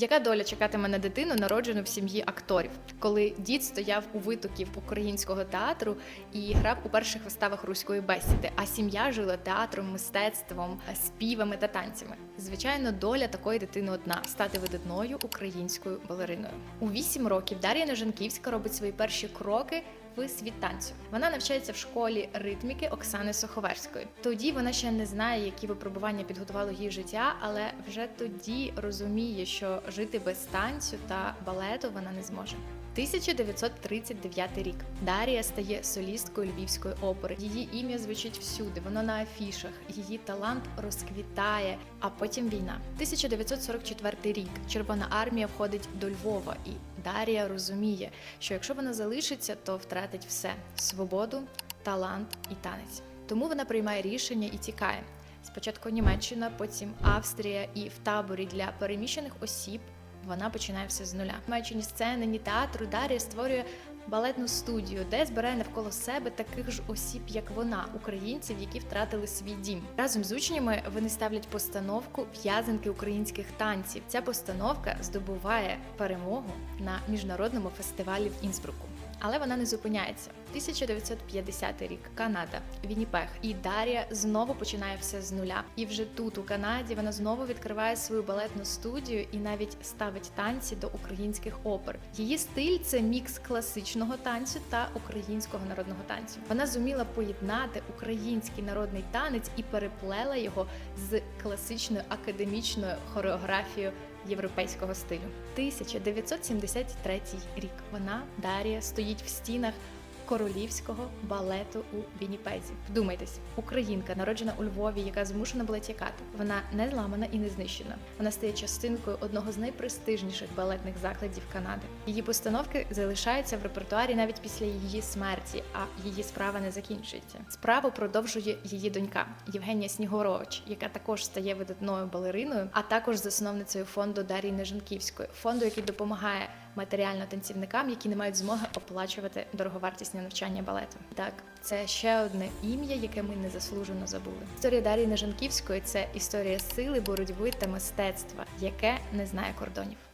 Яка доля чекатиме на дитину, народжену в сім'ї акторів, коли дід стояв у витоків українського театру і грав у перших виставах руської бесіди, а сім'я жила театром, мистецтвом, співами та танцями? Звичайно, доля такої дитини одна стати видатною українською балериною. У вісім років Дар'я Нежанківська робить свої перші кроки в світ танцю. Вона навчається в школі ритміки Оксани Соховерської. Тоді вона ще не знає, які випробування підготувало її життя, але вже тоді розуміє, що жити без танцю та балету вона не зможе. 1939 рік Дарія стає солісткою львівської опери. Її ім'я звучить всюди, воно на афішах. Її талант розквітає. А потім війна. 1944 рік. Червона армія входить до Львова, і Дарія розуміє, що якщо вона залишиться, то втратить все: свободу, талант і танець. Тому вона приймає рішення і тікає. Спочатку Німеччина, потім Австрія, і в таборі для переміщених осіб вона починає все з нуля. Маючи ні сцени, ні театру, Дар'я створює балетну студію, де збирає навколо себе таких ж осіб, як вона, українців, які втратили свій дім. Разом з учнями вони ставлять постановку в'язанки українських танців. Ця постановка здобуває перемогу на міжнародному фестивалі в Інсбруку. Але вона не зупиняється. 1950 рік, Канада, Вінніпег. І Дар'я знову починає все з нуля. І вже тут, у Канаді, вона знову відкриває свою балетну студію і навіть ставить танці до українських опер. Її стиль це мікс класичного танцю та українського народного танцю. Вона зуміла поєднати український народний танець і переплела його з класичною академічною хореографією європейського стилю. 1973 рік. Вона Дарія стоїть в стінах королівського балету у Вінніпезі. Вдумайтесь, українка, народжена у Львові, яка змушена була тікати. Вона не зламана і не знищена. Вона стає частинкою одного з найпрестижніших балетних закладів Канади. Її постановки залишаються в репертуарі навіть після її смерті, а її справа не закінчується. Справу продовжує її донька Євгенія Снігорович, яка також стає видатною балериною, а також засновницею фонду Дарії Нежанківської, фонду, який допомагає матеріально танцівникам, які не мають змоги оплачувати дороговартісне навчання балету. Так, це ще одне ім'я, яке ми незаслужено забули. Історія Дарії Нежанківської це історія сили, боротьби та мистецтва, яке не знає кордонів.